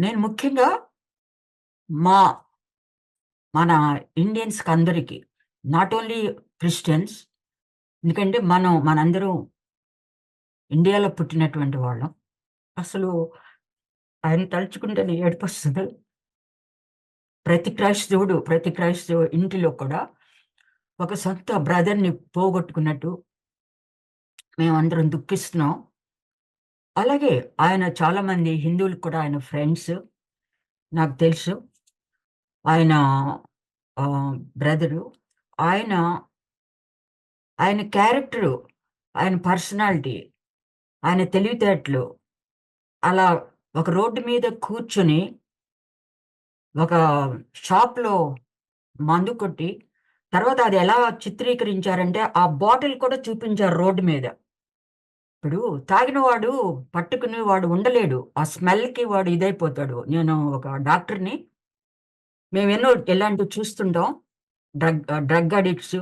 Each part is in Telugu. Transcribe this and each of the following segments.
నేను ముఖ్యంగా మా మన ఇండియన్స్‌కి అందరికీ నాట్ ఓన్లీ క్రిస్టియన్స్ ఎందుకంటే మనం మనందరూ ఇండియాలో పుట్టినటువంటి వాళ్ళం. అసలు ఆయన తలుచుకుంటేనే ఏడుపొస్తది. ప్రతి క్రైస్తవుడు, ప్రతి క్రైస్తవ ఇంటిలో కూడా ఒక సొంత బ్రదర్‌ని పోగొట్టుకున్నట్టు మేమందరం దుఃఖిస్తున్నాం. అలాగే ఆయన చాలామంది హిందువులకు కూడా ఆయన ఫ్రెండ్స్. నాకు తెలుసు. ఆయన బ్రదరు. ఆయన ఆయన క్యారెక్టరు, ఆయన పర్సనాలిటీ, ఆయన తెలివితేటలు, అలా ఒక రోడ్డు మీద కూర్చొని ఒక షాప్‌లో మందు కొట్టి, తర్వాత అది ఎలా చిత్రీకరించారంటే, ఆ బాటిల్ కూడా చూపించారు రోడ్డు మీద. ఇప్పుడు తాగినవాడు పట్టుకుని వాడు ఉండలేడు. ఆ స్మెల్‌కి వాడు ఇదైపోతాడు. నేను ఒక డాక్టర్‌ని. మేము ఎన్నో ఎలాంటివి చూస్తుంటాం. Drug drug addicts,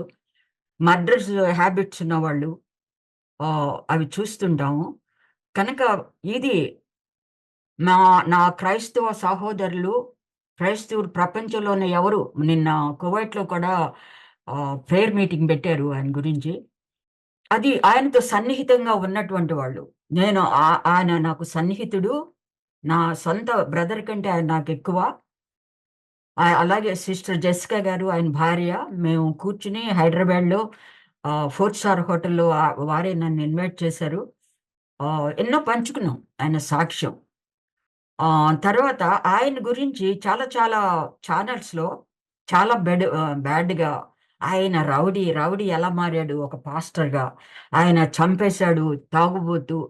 murders habits ఉన్నవాళ్ళు. అవి చూస్తుంటాము. కనుక ఇది నా నా క్రైస్తవ సహోదరులు, క్రైస్తవులు ప్రపంచంలోనే ఎవరు నిన్న కువైట్‌లో కూడా ప్రేయర్ మీటింగ్ పెట్టారు ఆయన గురించి. అది ఆయనతో సన్నిహితంగా ఉన్నటువంటి వాళ్ళు. నేను ఆయన నాకు సన్నిహితుడు. నా సొంత బ్రదర్ కంటే ఆయన నాకు ఎక్కువ అలాగే సిస్టర్ జెసికా గారు ఆయన భార్య. మేము కూర్చుని హైదరాబాద్‌లో ఫోర్ స్టార్ హోటల్‌లో వారే నన్ను ఇన్వైట్ చేశారు. ఎన్నో పంచుకున్నాం ఆయన సాక్ష్యం. తర్వాత ఆయన గురించి చాలా చాలా ఛానల్స్లో చాలా బెడ్ బ్యాడ్‌గా ఆయన రౌడీ, రౌడీ ఎలా మారాడు ఒక పాస్టర్‌గా. ఆయన చంపేశాడు తాగుబోతు.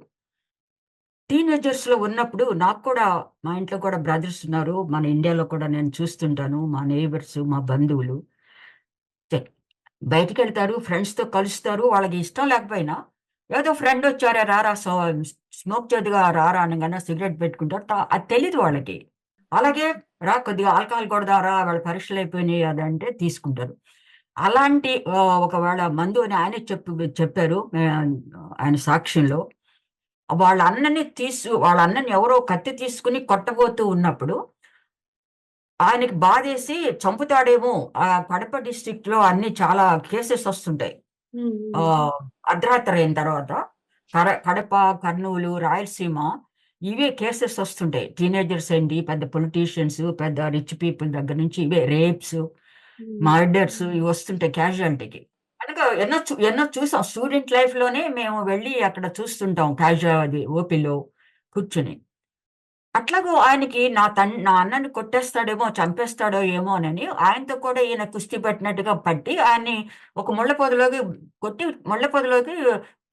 టీనేజర్స్‌లో ఉన్నప్పుడు నాకు కూడా మా ఇంట్లో కూడా బ్రదర్స్ ఉన్నారు. మన ఇండియాలో కూడా నేను చూస్తుంటాను. మా నేబర్స్ మా బంధువులు. బయటికి వెళ్తారు ఫ్రెండ్స్‌తో కలుస్తారు. వాళ్ళకి ఇష్టం లేకపోయినా, ఏదో ఫ్రెండ్ వచ్చారా రారా సో స్మోక్ చేదుగా రారా అనగానే సిగరెట్ పెట్టుకుంటారు. అది తెలియదు వాళ్ళకి. అలాగే రా కొద్దిగా ఆల్కహాల్ కొడదారా వాళ్ళ పరీక్షలు అయిపోయినాయి అదంటే తీసుకుంటారు. అలాంటి ఒకవేళ మందు అని ఆయనే చెప్పు చెప్పారు. ఆయన సాక్ష్యంలో. వాళ్ళ అన్నని తీసు వాళ్ళ అన్నని ఎవరో కత్తి తీసుకొని కొట్టబోతూ ఉన్నప్పుడు ఆయనకి బాధేసి చంపుతాడేమో ఆహ్, కడప డిస్ట్రిక్ట్‌లో అన్ని చాలా కేసెస్ వస్తుంటాయి. అర్ధరాత్రి అయిన తర్వాత కడప, కర్నూలు, రాయలసీమ ఇవే కేసెస్ వస్తుంటాయి. టీనేజర్స్ ఏంటి, పెద్ద పొలిటీషియన్స్, పెద్ద రిచ్ పీపుల్ దగ్గర నుంచి ఇవే రేప్స్. మర్డర్స్ ఇవి వస్తుంటాయి క్యాజువాలిటీకి అనగా ఎన్నో చూ ఎన్నో చూసాం. స్టూడెంట్ లైఫ్‌లోనే మేము వెళ్ళి అక్కడ చూస్తుంటాం క్యాజువల్ అది ఓపీలో కూర్చొని. అట్లాగో ఆయనకి నా తన్ నా అన్నని కొట్టేస్తాడేమో, చంపేస్తాడో ఏమోనని ఆయనతో కూడా ఈయన కుస్తీ పెట్టినట్టుగా పట్టి ఆయన్ని ఒక ముళ్ళ పొదలోకి కొట్టి ముళ్ళ పొదలోకి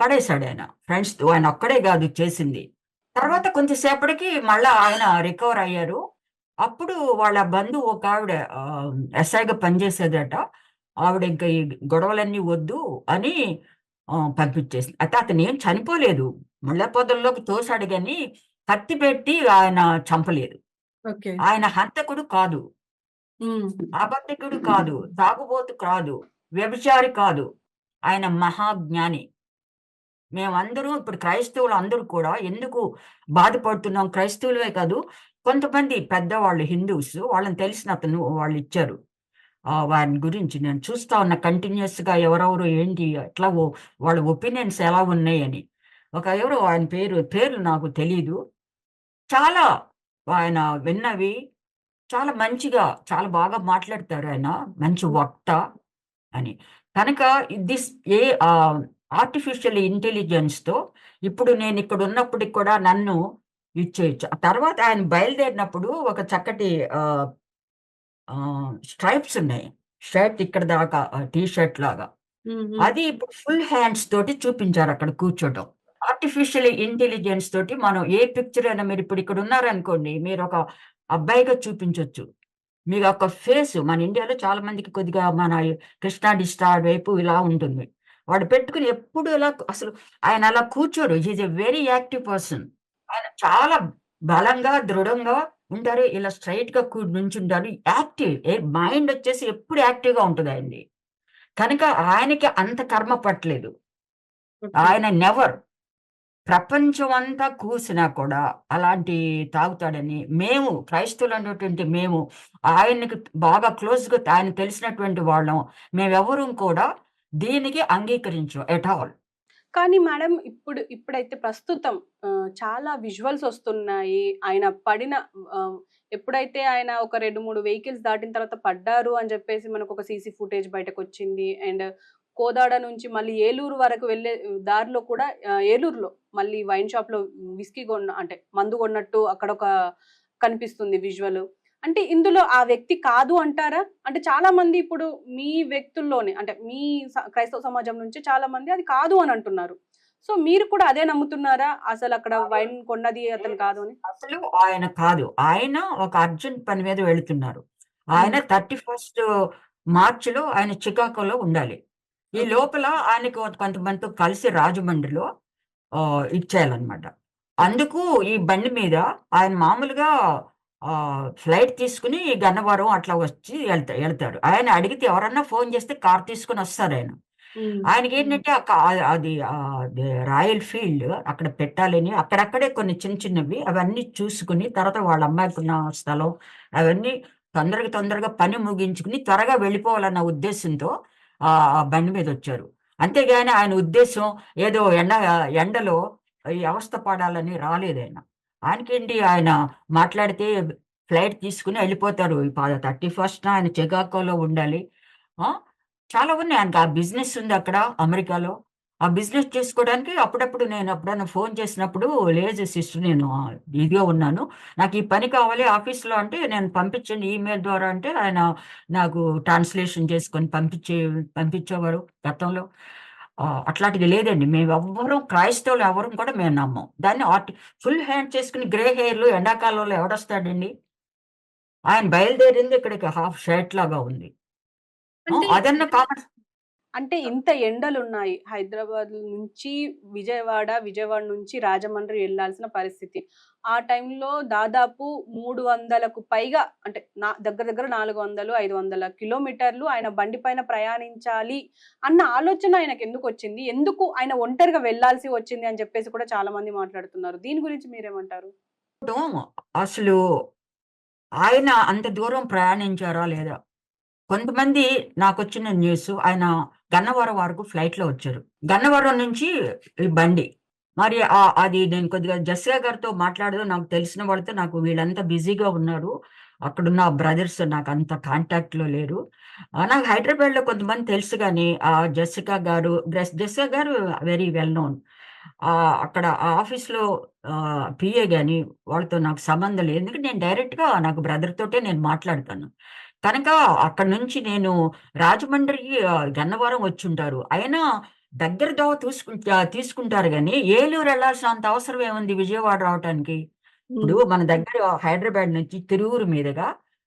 ఆయన ఫ్రెండ్స్ ఆయన ఒక్కడే కాదు చేసింది. తర్వాత కొంచెంసేపటికి మళ్ళా ఆయన రికవర్ అయ్యారు. అప్పుడు వాళ్ళ బంధువు ఒకావిడ ఆహ్, ఎస్ఐగా పనిచేసేదట. ఆవిడ ఇంక ఈ గొడవలన్నీ వద్దు అని పంపించేసింది. అయితే అతనేం చనిపోలేదు. ముళ్ళ పొదల్లోకి తోసాడు గాని, కత్తి పెట్టి ఆయన చంపలేదు. ఆయన హంతకుడు కాదు. అబద్ధికుడు కాదు. తాగుబోతు కాదు. వ్యభిచారి కాదు. ఆయన మహాజ్ఞాని. మేమందరం ఇప్పుడు క్రైస్తవులు అందరూ కూడా ఎందుకు బాధపడుతున్నాం క్రైస్తవులమే కాదు, కొంతమంది పెద్దవాళ్ళు హిందూస్ వాళ్ళని తెలిసిన అతను వాళ్ళు ఇచ్చారు వారి గురించి నేను చూస్తా ఉన్నా కంటిన్యూయస్‌గా ఎవరెవరు ఏంటి ఎట్లా వాళ్ళ ఒపీనియన్స్ ఎలా ఉన్నాయని. ఒక ఎవరో ఆయన పేరు పేర్లు నాకు తెలీదు. చాలా ఆయన విన్నవి చాలా మంచిగా, చాలా బాగా మాట్లాడతారు ఆయన మంచి వక్త అని. కనుక దిస్ ఏ ఆర్టిఫిషియల్ ఇంటెలిజెన్స్‌తో ఇప్పుడు నేను ఇక్కడున్నప్పటికి కూడా నన్ను ఇచ్చేయొచ్చు. ఆ తర్వాత ఆయన బయలుదేరినప్పుడు ఒక చక్కటి స్ట్రైప్స్ ఉన్నాయి. షర్ట్ ఇక్కడ దాకా టీ షర్ట్ లాగా. అది ఇప్పుడు ఫుల్ హ్యాండ్స్ తోటి చూపించారక్కడ కూర్చోటం. ఆర్టిఫిషియల్ ఇంటెలిజెన్స్ తోటి మనం ఏ పిక్చర్ అయినా మీరిప్పుడు ఇక్కడ ఉన్నారనుకోండి, మీరొక అబ్బాయిగా చూపించొచ్చు. మీకు ఒక ఫేస్ మన ఇండియాలో చాలా మందికి కొద్దిగా మన కృష్ణా డిస్టా వైపు ఇలా ఉంటుంది. వాడు పెట్టుకొని ఎప్పుడు ఇలా అసలు ఆయన అలా కూర్చోరు. He is a very active person. ఆయన చాలా బలంగా, దృఢంగా ఉంటారు. ఇలా స్ట్రెయిట్‌గా కు నుంచుంటారు. యాక్టివ్ ఏ మైండ్ వచ్చేసి ఎప్పుడు యాక్టివ్‌గా ఉంటది ఆయనది. కనుక ఆయనకి అంత కర్మ పట్టలేదు. ఆయన నెవర్ ప్రపంచం అంతా కూసినా కూడా అలాంటి తాగుతాడని మేము క్రైస్తవులు అన్నటువంటి మేము ఆయనకి బాగా క్లోజ్‌గా ఆయన తెలిసినటువంటి వాళ్ళం. మేమెవ్వరం కూడా దీనికి అంగీకరించం ఎట్ ఆల్. కానీ మేడం ఇప్పుడు ఇప్పుడైతే ప్రస్తుతం చాలా విజువల్స్ వస్తున్నాయి. ఆయన పడిన ఎప్పుడైతే ఆయన ఒక 2, 3 వెహికల్స్ దాటిన తర్వాత పడ్డారు అని చెప్పేసి మనకు ఒక సీసీ ఫుటేజ్ బయటకొచ్చింది. అండ్ కోదాడ నుంచి మళ్ళీ ఏలూరు వరకు వెళ్ళే దారిలో కూడా ఏలూరులో మళ్ళీ వైన్ షాప్‌లో విస్కీ కొన్న అంటే మందు కొన్నట్టు అక్కడ ఒక కనిపిస్తుంది విజువల్. అంటే ఇందులో ఆ వ్యక్తి కాదు అంటారా? అంటే చాలా మంది ఇప్పుడు మీ వ్యక్తుల్లోనే అంటే మీ క్రైస్తవ సమాజం నుంచి చాలా మంది అది కాదు అని అంటున్నారు. సో మీరు కూడా అదే నమ్ముతున్నారా? అసలక్కడ వైన్ కొన్నది అతను కాదు అని? అసలు ఆయన కాదు. ఆయన ఒక అర్జెంట్ పని మీద వెళుతున్నారు. ఆయన హ్మ్. 31 మార్చ్‌లో ఆయన చికాగోలో ఉండాలి. ఈ. లోపల ఆయనకు కొంతమందితో కలిసి రాజమండ్రిలో ఇచ్చేయాలన్నమాట. అందుకు ఈ బండి మీద ఆయన మామూలుగా ఫ్లైట్ తీసుకొని గన్నవరం అట్లా వచ్చి ఎళ్తా ఎళ్తాడు. ఆయన అడిగితే ఎవరన్నా ఫోన్ చేస్తే కార్ తీసుకొని వస్తారాయన. హ్మ్. హ్మ్. ఆయనకేంటంటే ఆ కా అది రాయల్ ఫీల్డ్ అక్కడ పెట్టాలని అక్కడక్కడే కొన్ని చిన్న చిన్నవి అవన్నీ చూసుకొని తర్వాత వాళ్ళ అమ్మాయికున్న స్థలం అవన్నీ తొందరగా తొందరగా పని ముగించుకొని త్వరగా వెళ్ళిపోవాలన్న ఉద్దేశంతో ఆ బండి మీదొచ్చారు. అంతేగాని ఆయన ఉద్దేశ్యం ఏదో ఎండ ఎండలో ఈ అవస్థ పడాలని రాలేదాయన. ఆయనకేంటి ఆయన మాట్లాడితే ఫ్లైట్ తీసుకుని వెళ్ళిపోతారు థర్టీ ఫస్ట్ ఆయన చికాగోలో ఉండాలి. చాలా ఉన్నాయి. ఆయనకి ఆ బిజినెస్ ఉంది అక్కడ అమెరికాలో. ఆ బిజినెస్ చేసుకోవడానికి అప్పుడప్పుడు నేను ఎప్పుడైనా ఫోన్ చేసినప్పుడు లేదు సిస్టర్ నేను ఇదిగా ఇదిగో ఉన్నాను. నాకు ఈ పని కావాలి ఆఫీస్‌లో అంటే నేను పంపించండి ఈమెయిల్ ద్వారా అంటే ఆయన నాకు ట్రాన్స్‌లేషన్ చేసుకొని పంపించే పంపించేవారు గతంలో. అట్లాంటిది లేదండి. మేమెవ్వరం క్రైస్తవులు ఎవరం కూడా మేము నమ్మం. దాన్ని ఆర్టి ఫుల్ హ్యాండ్ చేసుకొని గ్రే హెయిర్‌లో ఎండాకాలంలో ఎవడొస్తాడండి? ఆయన బయలుదేరింది ఇక్కడికి హాఫ్ షర్ట్ లాగా ఉంది. అదన్నా కామన్ అంటే ఇంత ఎండలున్నాయి. హైదరాబాద్ నుంచి విజయవాడ, విజయవాడ నుంచి రాజమండ్రి ఎళ్ళాల్సిన పరిస్థితి. ఆ టైంలో దాదాపు 300కు పైగా అంటే నా దగ్గర దగ్గర 400, 500 కిలోమీటర్లు ఆయన బండి పైన ప్రయాణించాలి అన్న ఆలోచన ఆయనకెందుకొచ్చింది? ఎందుకు ఆయన ఒంటరిగా వెళ్ళాల్సి వచ్చింది అని చెప్పేసి కూడా చాలా మంది మాట్లాడుతున్నారు. దీని గురించి మీరేమంటారు? అసలు ఆయన అంత దూరం ప్రయాణించారా లేదా? కొంతమంది నాకు వచ్చిన న్యూస్ ఆయన గన్నవరం వరకు ఫ్లైట్‌లో వచ్చారు. గన్నవరం నుంచి ఈ బండి. మరి అది నేను కొద్దిగా జస్గా గారితో మాట్లాడదు నాకు తెలిసిన వాళ్ళతో నాకు వీళ్ళంతా బిజీగా ఉన్నారు. అక్కడున్న బ్రదర్స్ నాకు అంత కాంటాక్ట్‌లో లేరు. నాకు నాకు హైదరాబాద్‌లో కొంతమంది తెలుసు కానీ ఆ జస్సికా గారు జస్సికా గారు వెరీ వెల్ నోన్. అక్కడ ఆ ఆఫీస్‌లో పిఏ కానీ గాని వాళ్ళతో నాకు సంబంధం లేదు. ఎందుకంటే నేను డైరెక్ట్‌గా నాకు బ్రదర్ తోటే నేను మాట్లాడతాను. కనుక అక్కడి నుంచి నేను రాజమండ్రికి ఆహ్, గన్నవరం వచ్చుంటారు. అయినా దగ్గర దోవ చూసుకుంటా తీసుకుంటారు గానీ ఏలూరు ఎళ్ళాల్సిన అంత అవసరం ఏముంది విజయవాడ రావటానికి? ఇప్పుడు. మన దగ్గర హైదరాబాద్ నుంచి తిరువూరు మీదుగా